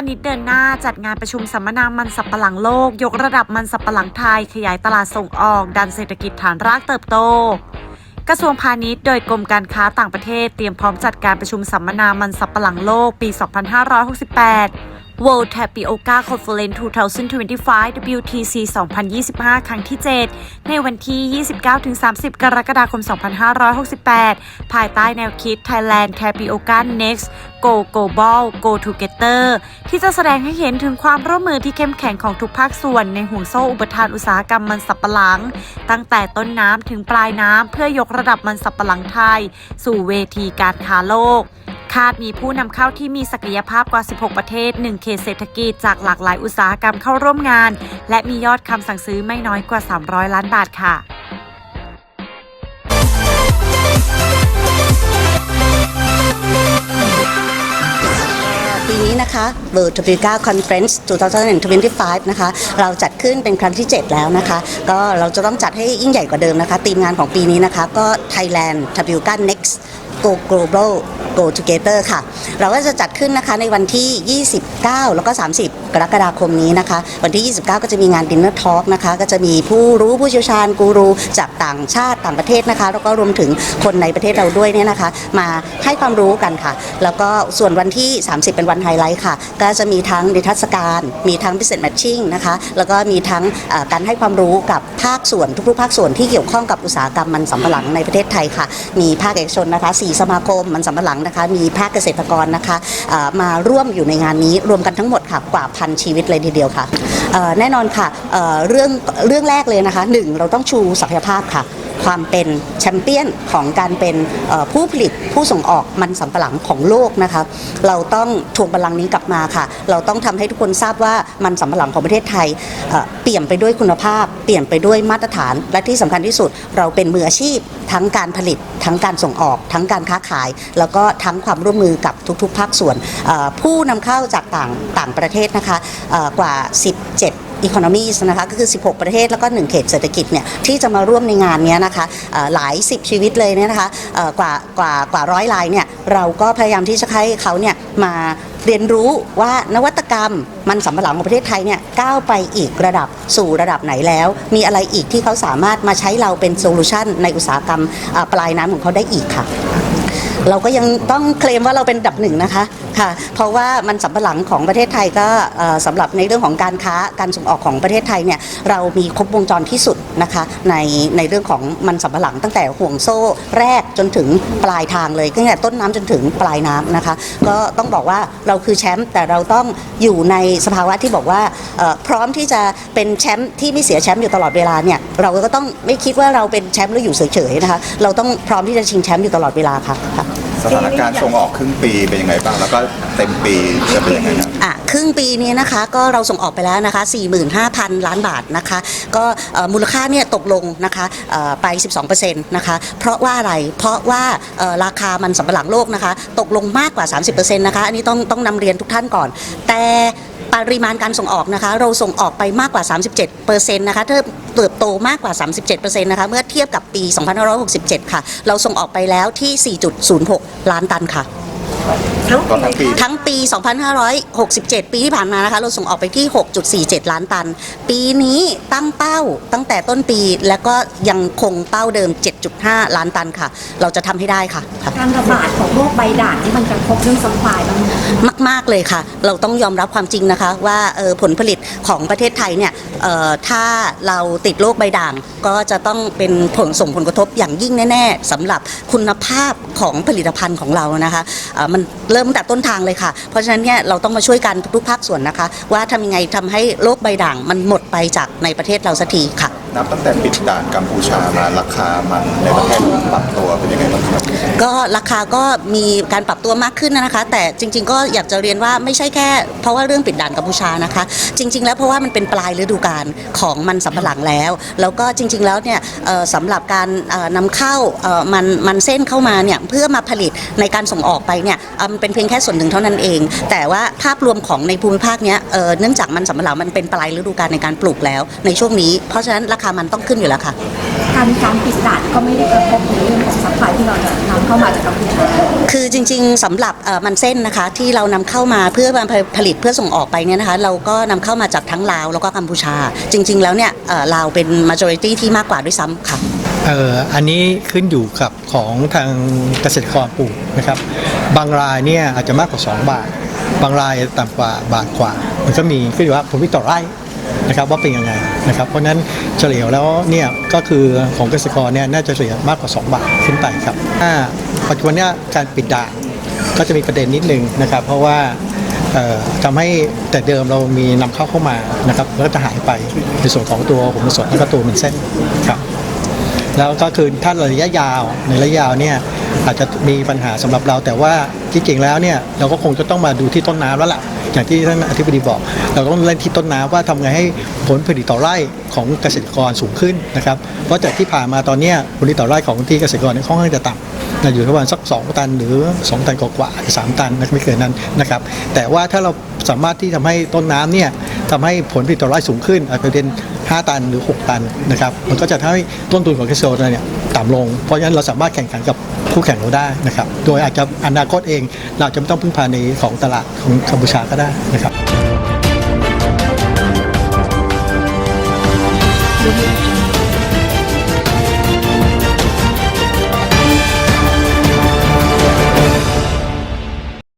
าณิชย์เดินหน้าจัดงานประชุมสัมมนามันสับปะหลังโลก ยกระดับมันสับปะหลังไทย ขยายตลาดส่งออก ดันเศรษฐกิจฐานรากเติบโต กระทรวงพาณิชย์โดยกรมการค้าต่างประเทศเตรียมพร้อมจัดการประชุมสัมมนามันสับปะหลังโลกปี 2568 World Tapioca Conference 2025 WTC 2025 ครั้งที่ 7 ในวันที่ 29-30 กรกฎาคม 2568 ภายใต้แนวคิด Thailand Tapioca Next Go Global Go Together ที่จะแสดงให้เห็นถึงความร่วมมือที่เข้มแข็งของทุกภาคส่วนในห่วงโซ่อุปทานอุตสาหกรรมมันสับปะหลัง ตั้งแต่ต้นน้ำถึงปลายน้ำเพื่อยกระดับมันสับปะหลังไทย สู่เวทีการค้าโลก คาดมีผู้นำเข้าที่มีศักยภาพกว่า 16 ประเทศ 1 เขตเศรษฐกิจจากหลากหลายอุตสาหกรรมเข้าร่วมงาน และมียอดคำสั่งซื้อไม่น้อยกว่า 300 ล้านบาทค่ะปีนี้นะคะ World Topeka Conference 2025 นะคะ เราจัดขึ้นเป็นครั้งที่ 7 แล้วนะคะ ก็เราจะต้องจัดให้ยิ่งใหญ่กว่าเดิมนะคะ ทีมงานของปีนี้นะคะ ก็ Thailand Topeka Next Go Global Go Together ค่ะ เราก็จะจัดขึ้นนะคะในวันที่ 29 แล้วก็ 30 กรกฎาคมนี้นะคะ วันที่ 29 ก็จะมีงาน Dinner Talk นะคะ ก็จะมีผู้รู้ผู้เชี่ยวชาญกูรูจากต่างชาติต่างประเทศนะคะ แล้วก็รวมถึงคนในประเทศเราด้วยเนี่ยนะคะ มาให้ความรู้กันค่ะ แล้วก็ส่วนวันที่ 30 เป็นวันไฮไลท์ค่ะ ก็จะมีทั้งนิทรรศการ มีทั้ง business matching นะคะ แล้วก็มีทั้งการให้ความรู้กับภาคส่วนทุกๆภาคส่วนที่เกี่ยวข้องกับอุตสาหกรรมมันสำปะหลังในประเทศไทยค่ะ มีภาคเอกชนนะคะสี่สมาคมมันสำปะหลังนะคะมีภาคเกษตรกรนะคะมาร่วมอยู่ในงานนี้รวมกันทั้งหมดค่ะกว่าพันชีวิตเลยทีเดียวค่ะแน่นอนค่ะเรื่องเรื่องแรกเลยนะคะหนึ่งเราต้องชูศักยภาพค่ะ ความเป็นแชมเปี้ยนของการเป็นผู้ผลิตผู้ส่งออกมันสำปะหลังของโลกนะคะเราต้องทวงบัลลังก์นี้กลับมาค่ะ เราต้องทำให้ทุกคนทราบว่ามันสำปะหลังของประเทศไทยเปลี่ยนไปด้วยคุณภาพ เปลี่ยนไปด้วยมาตรฐาน และที่สำคัญที่สุด เราเป็นมืออาชีพ ทั้งการผลิต ทั้งการส่งออก ทั้งการค้าขาย แล้วก็ทั้งความร่วมมือกับทุกๆ ภาคส่วนผู้นำเข้าจากต่างต่างประเทศนะคะเอ่อกว่า 17 economies นะคะก็คือ 16 ประเทศแล้วก็ 1 เขตเศรษฐกิจเนี่ยที่จะมาร่วมในงานนี้นะคะหลาย 10 ชีวิตเลยเนี่ยนะคะกว่ากว่ากว่าร้อยลายเนี่ยเราก็พยายามที่จะให้เขาเนี่ยมาเรียนรู้ว่านวัตกรรมมันสำปะหลังของประเทศไทยเนี่ยก้าวไปอีกระดับสู่ระดับไหนแล้ว มีอะไรอีกที่เขาสามารถมาใช้เราเป็นโซลูชันในอุตสาหกรรมปลายน้ำของเขาได้อีกค่ะ เราก็ยังต้องเคลมว่าเราเป็นดับหนึ่งนะคะค่ะ เพราะว่ามันสำปะหลังของประเทศไทยก็สำหรับในเรื่องของการค้าการส่งออกของประเทศไทยเนี่ยเรามีครบวงจรที่สุดนะคะในในเรื่องของมันสำปะหลังตั้งแต่ห่วงโซ่แรกจนถึงปลายทางเลยตั้งแต่ต้นน้ำจนถึงปลายน้ำนะคะ ก็ต้องบอกว่าเราคือแชมป์แต่เราต้องอยู่ในสภาวะที่บอกว่าพร้อมที่จะเป็นแชมป์ที่ไม่เสียแชมป์อยู่ตลอดเวลาเนี่ยเราก็ต้องไม่คิดว่าเราเป็นแชมป์แล้วอยู่เฉยๆนะคะเราต้องพร้อมที่จะชิงแชมป์อยู่ตลอดเวลาค่ะค่ะ สถานการณ์ส่งออกครึ่งปีเป็นยังไงบ้าง แล้วก็เต็มปีจะเป็นยังไงครับอะครึ่งปีนี้นะคะก็เราส่งออกไปแล้วนะคะ 45,000 ล้านบาทนะคะ ก็มูลค่าเนี่ยตกลงนะคะเอ่อไป 12%นะคะเพราะว่าอะไรเพราะว่าราคามันสำปะหลังโลกนะคะ ตกลงมากกว่า 30%นะคะ อันนี้ต้องต้องนำเรียนทุกท่านก่อน แต่ ปริมาณการส่งออกนะคะ เราส่งออกไปมากกว่า 37%นะคะเทิเติบโตมากกว่า 37%นะคะ เมื่อเทียบกับปี 2567 ค่ะ เราส่งออกไปแล้วที่ 4.06 ล้านตันค่ะ ตอนทั้งปี ทั้งปี 2567 ปีที่ผ่านมานะคะ เราส่งออกไปที่ 6.47 ล้านตัน ปีนี้ตั้งเป้าตั้งแต่ต้นปีแล้วก็ยังคงเป้าเดิม 7.5 ล้านตันค่ะ เราจะทำให้ได้ค่ะค่ะ การระบาดของโรคใบด่างที่มันกระทบเรื่องซัพพลายบ้างไหม มาก ๆ เลยค่ะ เราต้องยอมรับความจริงนะคะ ว่าเอ่อผลผลิตของประเทศไทยเนี่ยเอ่อถ้าเราติดโรคใบด่าง ก็จะต้องเป็นผลส่งผลกระทบอย่างยิ่งแน่ ๆสำหรับคุณภาพของผลิตภัณฑ์ของเรานะคะเอ่อมันเริ่มตั้งแต่ต้นทางเลยค่ะ เพราะฉะนั้นเนี่ยเราต้องมาช่วยกันทุกภาคส่วนนะคะ ว่าทำยังไงทำให้โรคใบด่างมันหมดไปจากในประเทศเราสักทีค่ะ นับตั้งแต่ปิดด่านกัมพูชามาราคามันในประเทศปรับตัวเป็นยังไงบ้างครับ ก็ราคาก็มีการปรับตัวมากขึ้นนะคะ แต่จริง ๆ ก็อยากจะเรียนว่าไม่ใช่แค่ เพราะว่าเรื่องปิดด่านกัมพูชานะคะ จริง ๆ แล้วเพราะว่ามันเป็นปลายฤดูกาลของมันสำปะหลังแล้ว แล้วก็จริง ๆ แล้วเนี่ยสำหรับการเอ่อนำเข้ามันมันเส้นเข้ามาเนี่ยเพื่อมาผลิตในการส่งออกไปเนี่ยมันเป็นเพียงแค่ส่วนหนึ่งเท่านั้นเอง แต่ว่าภาพรวมของในภูมิภาคเนี้ยเนื่องจากมันสำปะหลังมันเป็นปลายฤดูกาลในการปลูกแล้ว ในช่วงนี้ เพราะฉะนั้นราคามันต้องขึ้นอยู่แล้วค่ะ การการปิดด่านก็ไม่ได้กระทบในเรื่องของซัพพลายที่เราจะนำเข้ามาจากกัมพูชาคือจริงๆสำหรับเอ่อมันเส้นนะคะที่เรานำเข้ามาเพื่อมาผลิตเพื่อส่งออกไปเนี่ยนะคะเราก็นำเข้ามาจากทั้งลาวแล้วก็กัมพูชา จริง ๆ แล้วเนี่ยเอ่อลาวเป็น majority ที่มากกว่าด้วยซ้ำค่ะเอ่ออันนี้ขึ้นอยู่กับของทางเกษตรกรปลูกนะครับ บางรายเนี่ยอาจจะมากกว่า 2 บาท บางรายต่ำกว่าบาทกว่า มันก็มีขึ้นอยู่ว่าผลผลิตต่อไร่ นะครับว่าเป็นยังไงนะครับเพราะนั้นเฉลี่ยแล้วเนี่ยก็คือของเกษตรกรเนี่ยน่าจะเฉลี่ยมากกว่า 2 บาทขึ้นไปครับถ้าปัจจุบันเนี่ยการปิดด่านก็จะมีประเด็นนิดนึงนะครับเพราะว่าทำให้แต่เดิมเรามีนำเข้าเข้ามานะครับแล้วก็จะหายไปในส่วนของตัวผมสดแล้วก็ตัวมันเส้นครับแล้วก็คือถ้าระยะยาวในระยะยาวเนี่ยอาจจะมีปัญหาสำหรับเราแต่ว่าที่จริงแล้วเนี่ยเราก็คงจะต้องมาดูที่ต้นน้ำแล้วล่ะ อย่างที่ท่านอธิบดีบอก เราต้องเล่นที่ต้นน้ำว่าทำไงให้ผลผลิตต่อไร่ของเกษตรกรสูงขึ้นนะครับ เพราะจากที่ผ่านมาตอนนี้ผลผลิตต่อไร่ของที่เกษตรกรเนี่ยค่อนข้างจะต่ำอยู่ประมาณสัก 2 ตันหรือ 2 ตันกว่าๆสามตันไม่เกินนั้นนะครับ แต่ว่าถ้าเรา สามารถที่ทำให้ต้นน้ำเนี่ยทำให้ผลผลิตต่อไร่สูงขึ้นอาจจะเป็น 5 ตันหรือ 6 ตันนะครับมันก็จะทำให้ต้นทุนของเกษตรกรเนี่ยต่ำลง เพราะฉะนั้นเราสามารถแข่งขันกับคู่แข่งเราได้นะครับโดยอาจจะอนาคตเอง เราจะไม่ต้องพึ่งพาในของตลาดของกัมพูชาก็ได้นะครับ